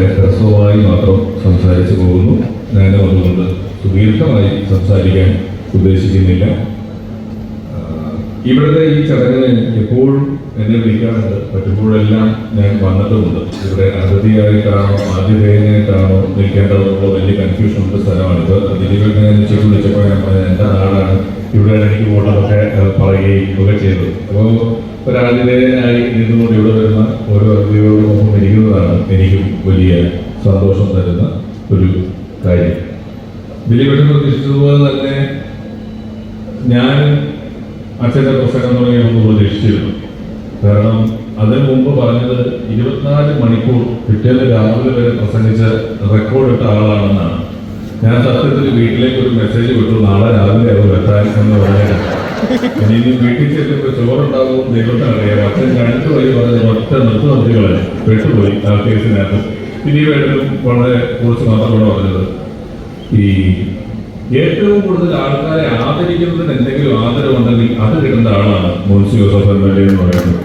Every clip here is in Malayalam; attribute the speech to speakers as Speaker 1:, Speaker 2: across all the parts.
Speaker 1: വളരെ ഹ്രസ്വമായി മാത്രം സംസാരിച്ചു പോകുന്നു. ഞാൻ അതുകൊണ്ട് സുദീർഘമായി സംസാരിക്കാൻ ഉദ്ദേശിക്കുന്നില്ല. ഇവിടുത്തെ ഈ ചടങ്ങിന് എപ്പോഴും എന്നെ വിളിക്കാറുണ്ട്. പറ്റുമ്പോഴെല്ലാം ഞാൻ വന്നിട്ടുമുണ്ട്. ഇവിടെ അതിഥിയായിട്ടാണോ ആതിഥേയനായിട്ടാണോ നിൽക്കേണ്ടതെന്നുള്ള വലിയ കൺഫ്യൂഷൻ ഉള്ള സ്ഥലമാണ് ഇപ്പോൾ അതിഥികൾ ഞാൻ ഉച്ചയ്ക്ക് വിളിച്ചപ്പോൾ ഞാൻ എന്റെ നാടാണ്. ഇവിടെയാണ് എനിക്ക് വോട്ടൊക്കെ പറയുകയും ഒക്കെ ചെയ്തത്. അപ്പോൾ ഒരാതിഥേയനായി നിന്നുകൊണ്ട് ഇവിടെ വരുന്ന ഓരോ അതിഥികളോടൊപ്പം ഇരിക്കുന്നതാണ് എനിക്കും വലിയ സന്തോഷം തരുന്ന ഒരു കാര്യം. ദിലീപേട്ടൻ പ്രതീക്ഷിച്ചതുപോലെ തന്നെ ഞാൻ അച്ഛന്റെ പ്രസംഗം തുടങ്ങിയൊന്നും പ്രതീക്ഷിച്ചിരുന്നു. കാരണം അതിനു മുമ്പ് പറഞ്ഞത് ഇരുപത്തിനാല് മണിക്കൂർ പിറ്റേന്ന് രാവിലെ വരെ പ്രസംഗിച്ച റെക്കോർഡ് ഇട്ട ആളാണെന്നാണ്. ഞാൻ സത്യത്തിൽ വീട്ടിലേക്ക് ഒരു മെസ്സേജ് വിട്ടു നാളെ രാവിലെ അവർ എത്താൻ എന്ന് പറഞ്ഞാൽ ഇനി ഇനി വീട്ടിൽ ചെല്ലുമ്പോൾ ചോറുണ്ടാകും ദൈവത്തിന് അറിയാം. അച്ഛൻ രണ്ടു വഴി പറഞ്ഞ ഒറ്റ നിർത്തി നിർത്തികളെ പെട്ടുപോയി ആ കേസിനകത്ത്. പിന്നീട് വളരെ കുറച്ച് മാത്രമാണ് പറഞ്ഞത് ഈ ഏറ്റവും കൂടുതൽ ആൾക്കാരെ ആദരിക്കുന്നതിന് എന്തെങ്കിലും ആദരവുണ്ടെങ്കിൽ അത് കിട്ടുന്ന ആളാണ് Mons Joseph M L A എന്ന് പറയുന്നത്.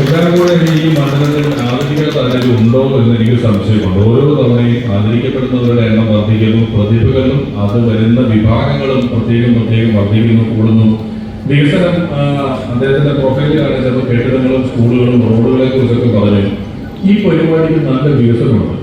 Speaker 1: എല്ലാം കൂടെ ഇനി ഈ മണ്ഡലത്തിൽ ആദരിക്കാത്ത ആരെങ്കിലും ഉണ്ടോ എന്ന് എനിക്ക് സംശയമുണ്ട്. ഓരോ തവണയും ആദരിക്കപ്പെടുന്നവരുടെ എണ്ണം വർദ്ധിക്കുന്നു പ്രതിഭകളും അത് വരുന്ന വിഭാഗങ്ങളും പ്രത്യേകം പ്രത്യേകം വർദ്ധിക്കുന്നു കൂടുന്നു. വികസനം അദ്ദേഹത്തിന്റെ പ്രൊഫൈലിലാണ് ചിലപ്പോൾ കെട്ടിടങ്ങളും സ്കൂളുകളും റോഡുകളെ കുറിച്ചൊക്കെ പറഞ്ഞു ഈ പരിപാടിക്ക് നല്ല വികസനമുണ്ട്.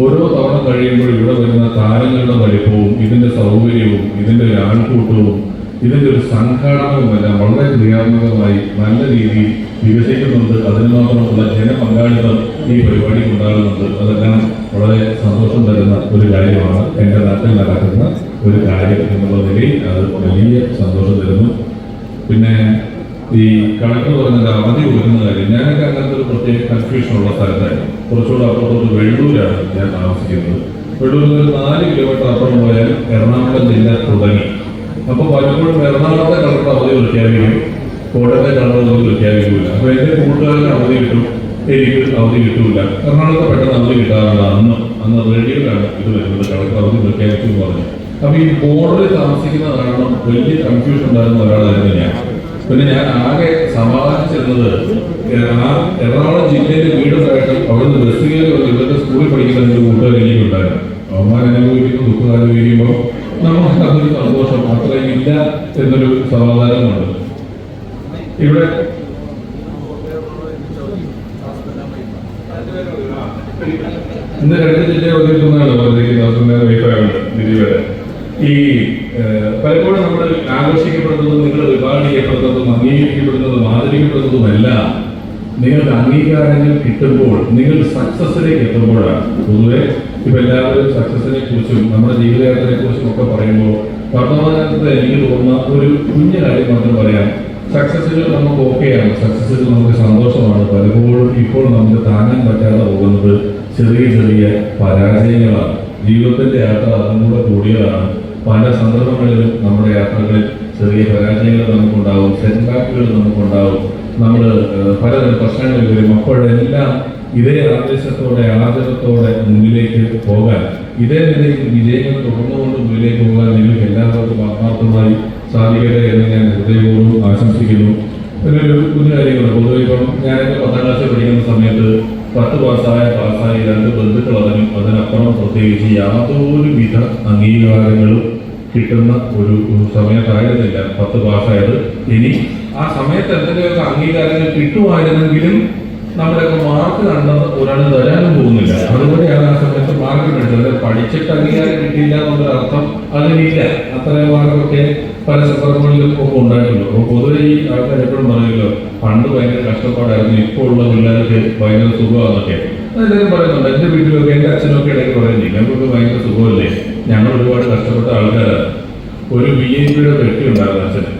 Speaker 1: ഓരോ തവണ കഴിയുമ്പോൾ ഇവിടെ വരുന്ന താരങ്ങളുടെ വലിപ്പവും ഇതിന്റെ സൗകര്യവും ഇതിന്റെ ഒരു ആൾക്കൂട്ടവും ഇതിന്റെ ഒരു സംഘാടനവുമെല്ലാം വളരെ ക്രിയാത്മകമായി നല്ല രീതിയിൽ വികസിക്കുന്നുണ്ട്. അതിന് മാത്രമുള്ള ജനപങ്കാളിത്തം ഈ പരിപാടിക്ക് ഉണ്ടാകുന്നുണ്ട്. അതെല്ലാം വളരെ സന്തോഷം തരുന്ന ഒരു കാര്യമാണ്. എന്റെ നാട്ടിൽ നടക്കുന്ന ഒരു കാര്യം എന്നുള്ള നിലയിൽ അത് വലിയ സന്തോഷം തരുന്നു. പിന്നെ ഈ കളക്ടർ പറഞ്ഞ അവധി കൊടുക്കുന്ന കാര്യം. ഞാനൊക്കെ അങ്ങനത്തെ ഒരു പ്രത്യേക കൺഫ്യൂഷൻ ഉള്ള സ്ഥലത്തായിരുന്നു. കുറച്ചുകൂടെ അപ്പുറത്തോട്ട് വെള്ളൂരാണ് ഞാൻ താമസിക്കുന്നത്. വെള്ളൂരിൽ നിന്ന് നാല് കിലോമീറ്റർ അപ്പുറം പോയാൽ എറണാകുളം ജില്ല തുടങ്ങി. അപ്പോൾ പലപ്പോഴും എറണാകുളത്തെ കളക്ടർ അവധി പ്രഖ്യാപിക്കും. കോട്ടയത്തെ കളക്ടർ അവധി പ്രഖ്യാപിക്കില്ല അപ്പോൾ എന്റെ കൂട്ടുകാരന് അവധി കിട്ടും. എനിക്ക് അവധി കിട്ടൂല. എറണാകുളത്തെ പെട്ടെന്ന് അവധി കിട്ടാറുണ്ട് അന്ന്. അന്ന് റേഡിയോയിലാണ് ഇത് വരുന്നത്. കളക്ടർ അവധി പ്രഖ്യാപിച്ചു പറഞ്ഞു. അപ്പൊ ഈ ബോർഡറിൽ താമസിക്കുന്ന കാരണം വലിയ കൺഫ്യൂഷൻ ഉണ്ടായിരുന്ന ഒരാളായിരുന്നു ഞാൻ. പിന്നെ ഞാൻ ആകെ സമാധാനിച്ചിരുന്നത് എറണാ- എറണാകുളം ജില്ലയിലെ വീടുണ്ടായിട്ട് അവിടുന്ന് ബസ് കയറി വന്ന് ഇവരുടെ സ്കൂളിൽ പഠിക്കുന്ന ഒരു കൂട്ടുകാർ എനിക്കുണ്ടായിരുന്നു. അവന്മാർ അനുഭവിക്കുന്ന ദുഃഖം അനുഭവിക്കുമ്പോൾ നമുക്ക് അതൊരു സന്തോഷം അത്രയും ഇല്ല എന്നൊരു സമാധാനമുണ്ട്. ഇവിടെ ഇന്ന് രണ്ട് ജില്ലയെ ഒന്നിക്കുന്നതാണ് പറഞ്ഞിരിക്കുന്നത്. വൈഫായുണ്ട് ദിലീപയുടെ ഈ പലപ്പോഴും നമ്മൾ ആഘോഷിക്കപ്പെടുന്നതും നിങ്ങൾ റിവാർഡ് ചെയ്യപ്പെടുന്നതും അംഗീകരിക്കപ്പെടുന്നതും ആദരിക്കപ്പെടുന്നതുമെല്ലാം. നിങ്ങൾക്ക് അംഗീകാരങ്ങൾ കിട്ടുമ്പോൾ നിങ്ങൾ സക്സസിലേക്ക് എത്തുമ്പോഴാണ്. പൊതുവെ ഇപ്പൊ എല്ലാവരും സക്സസിനെ കുറിച്ചും നമ്മുടെ ജീവിതയാത്രയെ കുറിച്ചും ഒക്കെ പറയുമ്പോൾ വർത്തമാനത്തിൽ എനിക്ക് തോന്നുന്ന ഒരു കുഞ്ഞു കാര്യം മാത്രം പറയാം. സക്സസുകൾ നമുക്ക് ഓക്കെയാണ് സക്സസുകൾ നമുക്ക് സന്തോഷമാണ്. പലപ്പോഴും ഇപ്പോൾ നമുക്ക് താങ്ങാൻ പറ്റാതെ പോകുന്നത് ചെറിയ ചെറിയ പരാജയങ്ങളാണ്. ജീവിതത്തിന്റെ യാത്ര അതും കൂടെ കൂടിയതാണ്. പല സന്ദർഭങ്ങളിലും നമ്മുടെ യാത്രകളിൽ ചെറിയ പരാജയങ്ങൾ നമുക്കുണ്ടാവും സെറ്റ് ബാക്കുകൾ നമുക്കുണ്ടാവും നമ്മൾ പലതരം പ്രശ്നങ്ങൾ വരും. അപ്പോഴെല്ലാം ഇതേ ആവേശത്തോടെ ആദരത്തോടെ മുന്നിലേക്ക് പോകാൻ ഇതേ നിലയിൽ വിജയങ്ങൾ തുടർന്നുകൊണ്ട് മുന്നിലേക്ക് പോകാൻ നിങ്ങൾക്ക് എല്ലാവർക്കും ആത്മാർത്ഥമായി സാധിക്കട്ടെ എന്ന് ഞാൻ ഹൃദയപൂർവം ആശംസിക്കുന്നു. ഒരു കുഞ്ഞു കാര്യങ്ങളുണ്ട് പൊതുവെ ഇപ്പം ഞാനൊക്കെ പത്താം ക്ലാസ്സിൽ പഠിക്കുന്ന സമയത്ത് പത്ത് പാസ്സായ പാസ്സായി രണ്ട് ബന്ധുക്കൾ അതിനും അതിനപ്പുറം പ്രത്യേകിച്ച് യാതൊരു വിധ അംഗീകാരങ്ങളും കിട്ടുന്ന ഒരു സമയത്തായിരുന്നില്ല. പത്ത് പാസ്സായത്. ഇനി ആ സമയത്ത് എന്തെങ്കിലുമൊക്കെ അംഗീകാരങ്ങൾ കിട്ടുമായിരുന്നെങ്കിലും നമ്മുടെയൊക്കെ മാർക്ക് കണ്ടത് ഒരാൾ തരാനും പോകുന്നില്ല. അതുപോലെയാണ് ആ സമയത്ത് മാർക്ക് കിട്ടുന്നത്. പഠിച്ചിട്ട് അംഗീകാരം കിട്ടിയില്ല എന്നുള്ളൊരർത്ഥം അതിനില്ല അത്രയും മാർക്കൊക്കെ പല സന്ദർഭങ്ങളിലും ഒക്കെ ഉണ്ടായിട്ടുണ്ട്. അപ്പോൾ പൊതുവെ ഈ ആൾക്കാർ എപ്പോഴും പറയുമല്ലോ പണ്ട് ഭയങ്കര കഷ്ടപ്പാടായിരുന്നു. ഇപ്പോൾ ഉള്ള പിള്ളേർക്ക് ഭയങ്കര സുഖമാണെന്നൊക്കെ അതെല്ലാവരും പറയുന്നുണ്ട്. എന്റെ വീട്ടിലൊക്കെ എന്റെ അച്ഛനൊക്കെ ഇടയ്ക്ക് പറയുന്നത് ഞങ്ങൾക്ക് ഭയങ്കര സുഖമല്ലേ? ഞങ്ങൾ ഒരുപാട് കഷ്ടപ്പെട്ട ആൾക്കാരാണ് ഒരു ബി എ പിയുടെ പെട്ടി ഉണ്ടായിരുന്നു അച്ഛന്.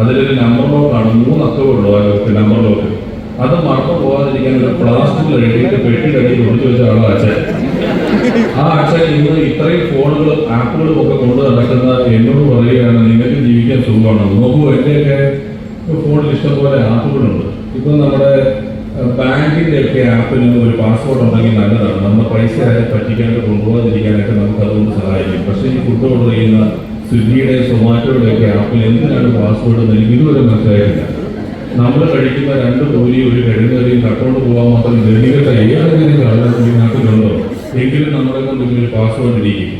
Speaker 1: അതിലൊരു നമ്പർ ലോക്കാണ് മൂന്ന് അക്കമുള്ളൂ ആ നമ്പർ ലോക്ക് അത് മറന്നു പോകാതിരിക്കാൻ ഒരു പ്ലാസ്റ്റിക് എഴുതിയിട്ട് പെട്ടിയുടെ അടിയിൽ ഒളിച്ചു വെച്ച അച്ഛൻ. ആ അച്ഛൻ ഇന്ന് ഇത്രയും ഫോണുകളും ആപ്പുകളും ഒക്കെ കൊണ്ട് നടക്കുന്ന എന്നോട് പറയുകയാണ് നിങ്ങൾക്ക് ജീവിക്കാൻ സുഖമാണ്. നോക്കൂ എന്റെയൊക്കെ ഫോണിൽ ഇഷ്ടംപോലെ ആപ്പുകളുണ്ട്. ഇപ്പൊ നമ്മുടെ ബാങ്കിന്റെ ഒക്കെ ആപ്പിൽ നിന്ന് ഒരു പാസ്പോർട്ട് ഉണ്ടെങ്കിൽ നല്ലതാണ്. നമ്മുടെ പൈസ ആരെ പറ്റിക്കാണ്ട് കൊണ്ടുപോകാതിരിക്കാനൊക്കെ നമുക്ക് അതുകൊണ്ട് സഹായിക്കും. പക്ഷേ ഈ ഫുഡ് ഓർഡർ ചെയ്യുന്ന സ്വിഗ്ഗിയുടെ സൊമാറ്റോയുടെ ഒക്കെ ആപ്പിൽ എന്തിനാണ് പാസ്പോർട്ട് എന്ന് എനിക്ക് ഇതുവരെ മനസ്സിലായിട്ടില്ല. നമ്മൾ കഴിക്കുന്ന രണ്ട് കോരി ഒരു കഴിഞ്ഞറിയും കട്ടോണ്ട് പോകാൻ മാത്രം ലളിതത ഏതെങ്കിലും ആളുകൾ ഈ നാട്ടിലുണ്ടോ? എങ്കിലും നമ്മളെ കൊണ്ട് ഇങ്ങനെ പാസ്വേഡ് ഇരിക്കും.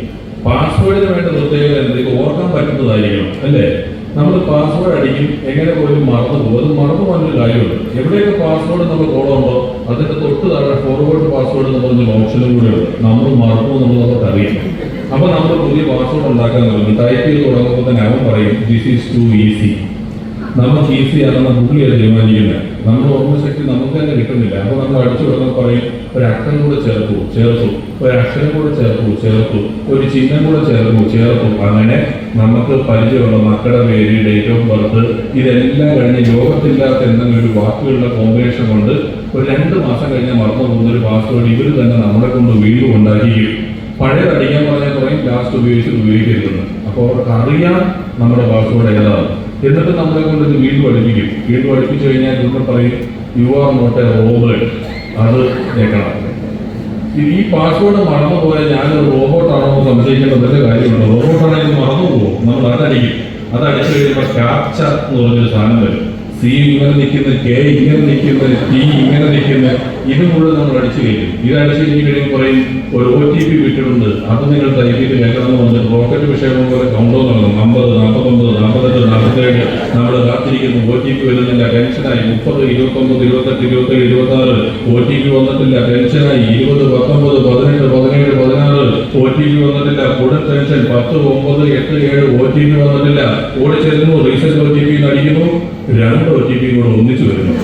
Speaker 1: പാസ്വേഡിന് വേണ്ട പ്രത്യേകത എന്തെങ്കിലും ഓർക്കാൻ പറ്റുന്നതായിരിക്കണം അല്ലേ? നമ്മൾ പാസ്വേഡ് അടിക്കും എങ്ങനെ പോലും മറന്നു പോകും. അത് മറന്നു പോകാനൊരു കാര്യമുണ്ട്. എവിടെയൊക്കെ പാസ്വേഡ് നമ്മൾ കോളുണ്ടോ അതിന്റെ തൊട്ട് താഴെ ഫോർവേഡ് പാസ്വേഡ് എന്ന് പറഞ്ഞ ഓപ്ഷനും കൂടെ നമ്മൾ മറന്നു എന്നുള്ളത് നമുക്ക് അറിയാം. അപ്പൊ നമ്മൾ പുതിയ പാസ്വേഡ് ഉണ്ടാക്കാൻ തുടങ്ങും. ടൈപ്പ് ചെയ്ത് തുടങ്ങുമ്പോൾ തന്നെ അവൻ പറയും ദിസ് ഈസ് ടു ഈസി നമുക്ക് ഈസി ആണെന്ന് പുള്ളി അത് തീരുമാനിക്കുന്നത്? നമ്മുടെ ഓർമ്മശക്തി നമുക്ക് തന്നെ കിട്ടുന്നില്ല. അപ്പൊ നമ്മൾ അടിച്ചു വിടുന്ന പറയും ഒരു അക്കം കൂടെ ചേർത്തു ചേർത്തു ഒരു അക്ഷരം കൂടെ ചേർത്തു ചേർത്തു ഒരു ചിഹ്നം കൂടെ ചേർത്തു ചേർത്തു. അങ്ങനെ നമുക്ക് പരിചയമുള്ള മക്കളുടെ പേര് ഡേറ്റ് ഓഫ് ബർത്ത് ഇതെല്ലാം കഴിഞ്ഞ് ലോകത്തില്ലാത്ത എന്തെങ്കിലും ഒരു വാക്കുകളുടെ കോമ്പിനേഷൻ കൊണ്ട് ഒരു രണ്ട് മാസം കഴിഞ്ഞ് മറന്നു പോകുന്ന ഒരു പാസ്വേഡ് ഇവർ തന്നെ നമ്മളെ കൊണ്ട് വീണ്ടും ഉണ്ടാക്കിക്കും പഴയത് അടിക്കാൻ പറഞ്ഞാൽ പറയും ലാസ്റ്റ് ഉപയോഗിച്ച് ഉപയോഗിക്കരുതെന്ന്. അപ്പോൾ അവർക്ക് അറിയാം നമ്മുടെ പാസ്വേഡ് ഏതാണ് എന്നിട്ട് നമ്മളെ കൊണ്ട് ഇത് വീണ്ടും പഠിപ്പിക്കും. വീണ്ടും പഠിപ്പിച്ചു കഴിഞ്ഞാൽ ഇവിടെ പറയും you are not a robot അത് കേൾക്കണം. ഈ പാസ്വേഡ് മറന്നു പോയാൽ ഞാനൊരു റോബോട്ടാണോ എന്ന് സംശയിക്കേണ്ട നല്ല കാര്യമുണ്ട്? റോബോട്ടാണെങ്കിൽ മറന്നു പോകും നമ്മൾ അതടിക്കും. അത് അടിച്ചു കഴിയുമ്പോൾ ക്യാപ്ച എന്ന് പറഞ്ഞൊരു സാധനം വരും. സി ഇങ്ങനെ നിൽക്കുന്നത് കെ ഇങ്ങനെ നിൽക്കുന്നത് ടി ഇങ്ങനെ നിൽക്കുന്നത് ഇത് മുഴുവൻ നമ്മൾ അടിച്ചു കഴിയും ഇത് അടിച്ചു കഴിഞ്ഞ് കഴിയുമ്പോൾ പറയും ഒരു ഒ ടി പി വിട്ടിട്ടുണ്ട്. അത് നിങ്ങൾ ടൈപ്പ് ചെയ്ത് കേൾക്കണമെന്ന് പറഞ്ഞിട്ട് റോക്കറ്റ് വിഷയം പോലെ കൗണ്ടോ നടക്കും അമ്പത് നാൽപ്പത്തൊമ്പത് കാത്തിരിക്കുന്നു. ഒ ടി പി വരുന്നില്ല. ടെൻഷനായി. മുപ്പത് ഇരുപത്തൊമ്പത് ഇരുപത്തെട്ട് ഇരുപത്തേഴ് ഇരുപത്താറ്. ഒ ടി പി വന്നിട്ടില്ല. ടെൻഷനായി. ഇരുപത് പത്തൊമ്പത് പതിനെട്ട് പതിനേഴ് പതിനാറ്. ഒ ടി പി വന്നിട്ടില്ല. കൂടുതൽ ടെൻഷൻ. പത്ത് ഒമ്പത് എട്ട് ഏഴ് ഒ ടി പി വന്നിട്ടില്ല. ഓടി ചെല്ലുന്നു റീസെന്റ് ഒ ടി പി അടിക്കുന്നു രണ്ട് ഒ ടി പി കൂടെ ഒന്നിച്ചു വരുന്നു.